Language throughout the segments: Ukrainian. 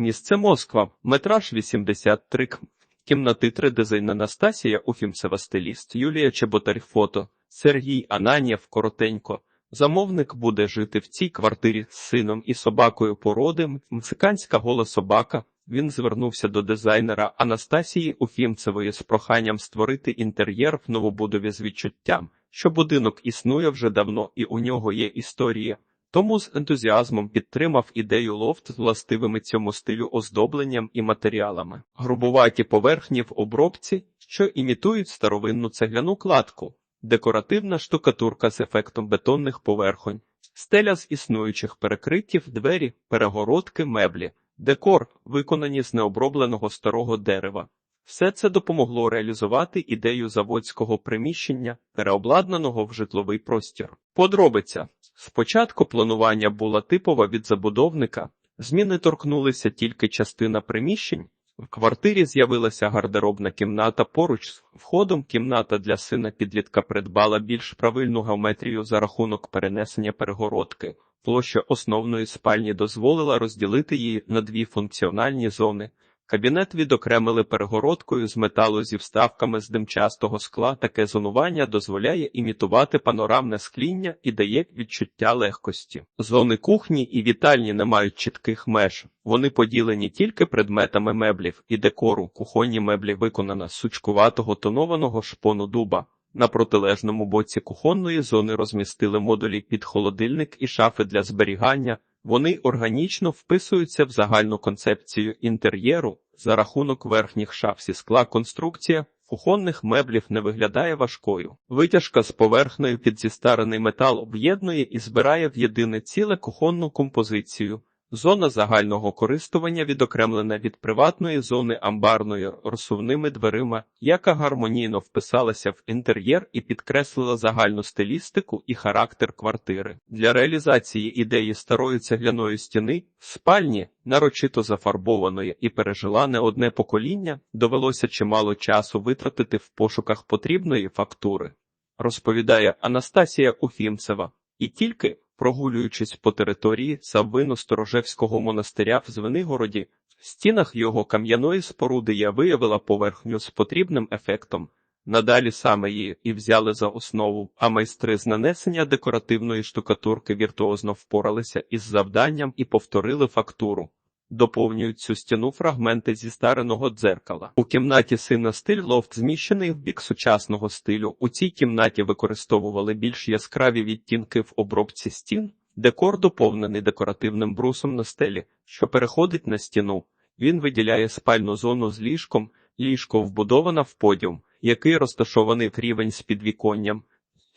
Місце Москва, метраж 83 км. Кімнати 3 дизайн Анастасія Уфімцева стиліст, Юлія Чеботарь фото, Сергій Ананєв коротенько. Замовник буде жити в цій квартирі з сином і собакою породи. Мексиканська гола собака. Він звернувся до дизайнера Анастасії Уфімцевої з проханням створити інтер'єр в новобудові з відчуттям, що будинок існує вже давно і у нього є історія. Тому з ентузіазмом підтримав ідею лофт з властивими цьому стилю оздобленням і матеріалами. Грубуваті поверхні в обробці, що імітують старовинну цегляну кладку, декоративна штукатурка з ефектом бетонних поверхонь, стеля з існуючих перекриттів, двері, перегородки, меблі, декор, виконані з необробленого старого дерева. Все це допомогло реалізувати ідею заводського приміщення, переобладнаного в житловий простір. Подробиця спочатку планування була типова від забудовника, зміни торкнулися тільки частина приміщень. В квартирі з'явилася гардеробна кімната поруч з входом. Кімната для сина підлітка придбала більш правильну геометрію за рахунок перенесення перегородки. Площа основної спальні дозволила розділити її на дві функціональні зони. Кабінет відокремили перегородкою з металу зі вставками з димчастого скла. Таке зонування дозволяє імітувати панорамне скління і дає відчуття легкості. Зони кухні і вітальні не мають чітких меж. Вони поділені тільки предметами меблів і декору. Кухонні меблі виконана з сучкуватого тонованого шпону дуба. На протилежному боці кухонної зони розмістили модулі під холодильник і шафи для зберігання. Вони органічно вписуються в загальну концепцію інтер'єру за рахунок верхніх шаф зі скла. Конструкція кухонних меблів не виглядає важкою. Витяжка з поверхнею під зістарений метал об'єднує і збирає в єдине ціле кухонну композицію. Зона загального користування відокремлена від приватної зони амбарною розсувними дверима, яка гармонійно вписалася в інтер'єр і підкреслила загальну стилістику і характер квартири. Для реалізації ідеї старої цегляної стіни спальні, нарочито зафарбованої і пережила не одне покоління, довелося чимало часу витратити в пошуках потрібної фактури, розповідає Анастасія Уфімцева. І тільки Прогулюючись по території Саввино-Сторожевського монастиря в Звенигороді, в стінах його кам'яної споруди я виявила поверхню з потрібним ефектом. Надалі саме її і взяли за основу, а майстри з нанесення декоративної штукатурки віртуозно впоралися із завданням і повторили фактуру. Доповнюють цю стіну фрагменти зі стареного дзеркала. У кімнаті сина стиль лофт зміщений в бік сучасного стилю. У цій кімнаті використовували більш яскраві відтінки в обробці стін, декор доповнений декоративним брусом на стелі, що переходить на стіну. Він виділяє спальну зону з ліжком, ліжко вбудована в подіум, який розташований в рівень з підвіконням.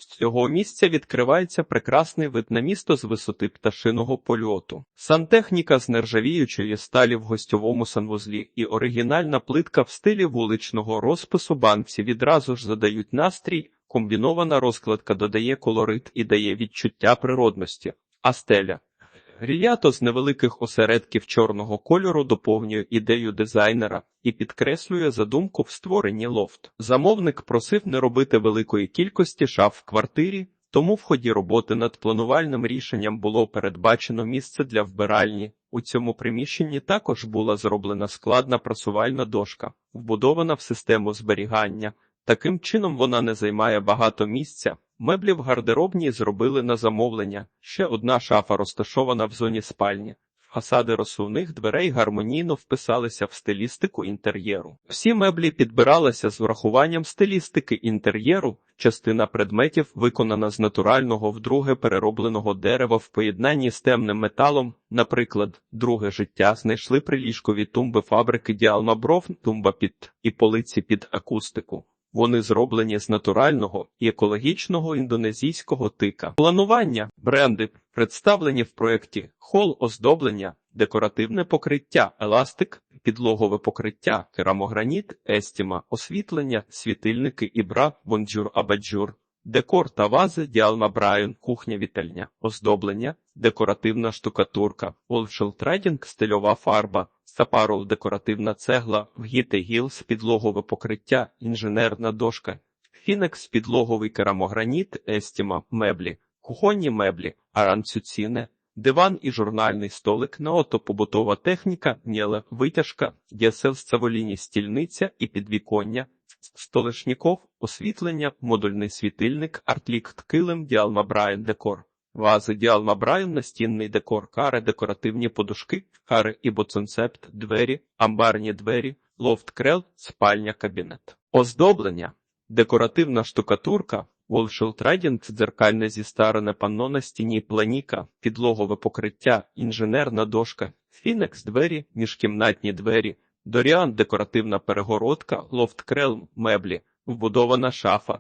З цього місця відкривається прекрасний вид на місто з висоти пташиного польоту. Сантехніка з нержавіючої сталі в гостьовому санвузлі і оригінальна плитка в стилі вуличного розпису банці відразу ж задають настрій, комбінована розкладка додає колорит і дає відчуття природності, а стеля. Ріято з невеликих осередків чорного кольору доповнює ідею дизайнера і підкреслює задумку в створенні лофт. Замовник просив не робити великої кількості шаф в квартирі, тому в ході роботи над планувальним рішенням було передбачено місце для вбиральні. У цьому приміщенні також була зроблена складна прасувальна дошка, вбудована в систему зберігання. Таким чином вона не займає багато місця. Меблі в гардеробній зробили на замовлення. Ще одна шафа розташована в зоні спальні. Фасади розсувних дверей гармонійно вписалися в стилістику інтер'єру. Всі меблі підбиралися з врахуванням стилістики інтер'єру. Частина предметів виконана з натурального вдруге переробленого дерева в поєднанні з темним металом. Наприклад, друге життя знайшли приліжкові тумби фабрики Діалмабров, тумба під і полиці під акустику. Вони зроблені з натурального і екологічного індонезійського тика. Планування. Бренди представлені в проєкті хол оздоблення, декоративне покриття, еластик, підлогове покриття, керамограніт, естіма, освітлення, світильники і бра, бонджур абаджур. Декор та вази. Діалма Брайан, кухня вітальня, оздоблення, декоративна штукатурка, Олшелтрейдінг, стильова фарба, Сапарол декоративна цегла, вгіти гілс, підлогове покриття, інженерна дошка, Фінекс, підлоговий керамограніт, естіма, меблі, кухонні меблі, аранцюціне, диван і журнальний столик, наото побутова техніка, нєле, витяжка, єсел з цаволіні стільниця і підвіконня, столешніков, освітлення, модульний світильник, артлікт, килим, діалма Брайан декор. Вази Діалма Брайан, настінний декор, кари, декоративні подушки, кари і боцонцепт, двері, амбарні двері, лофт крел, спальня, кабінет. Оздоблення, декоративна штукатурка, Волшилд Райдінг, дзеркальне зістарене панно на стіні, планіка, підлогове покриття, інженерна дошка, фінекс двері, міжкімнатні двері, доріан, декоративна перегородка, лофт крел, меблі, вбудована шафа.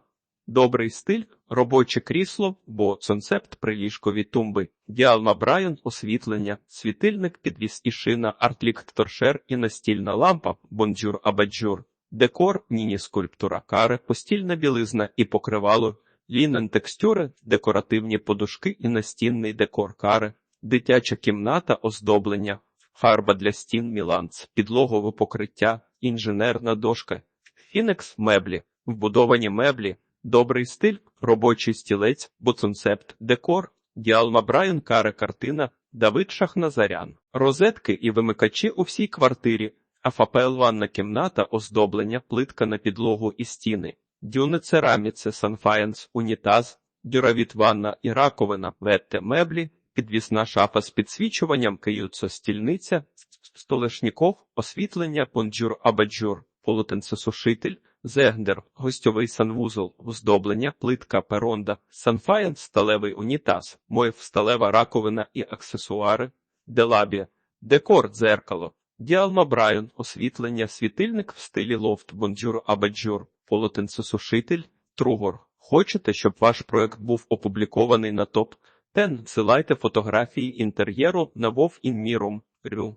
Добрий стиль, робоче крісло, бо концепт приліжкові тумби, діалма Брайан, освітлення, світильник, підвіс і шина, артлікт торшер і настільна лампа, бонджур абаджур, декор, міні-скульптура, каре, постільна білизна і покривало, лінен текстюри, декоративні подушки і настінний декор каре, дитяча кімната, оздоблення, фарба для стін Міланц, підлогове покриття, інженерна дошка, фінекс меблі, вбудовані меблі, Добрий стиль, робочий стілець, буцунцепт, декор, Діалма Брайан Каре картина, Давид Шахназарян, розетки і вимикачі у всій квартирі, АФПЛ ванна кімната, оздоблення, плитка на підлогу і стіни, дюни цераміце, санфаєнс, унітаз, дюравіт ванна і раковина, ветте меблі, підвісна шафа з підсвічуванням, каюцо стільниця, столешніков, освітлення, понджур абаджур, полотенцесушитель, Зегндер, гостьовий санвузол, оздоблення, плитка, перонда, санфаєн, сталевий унітаз, моїв, сталева раковина і аксесуари, делабія, декор, дзеркало, діалма Брайан, освітлення, світильник в стилі лофт, бонджур абаджур, полотенцесушитель, тругор. Хочете, щоб ваш проект був опублікований на топ? Тен, силайте фотографії інтер'єру на Вов Інмірум. Рю.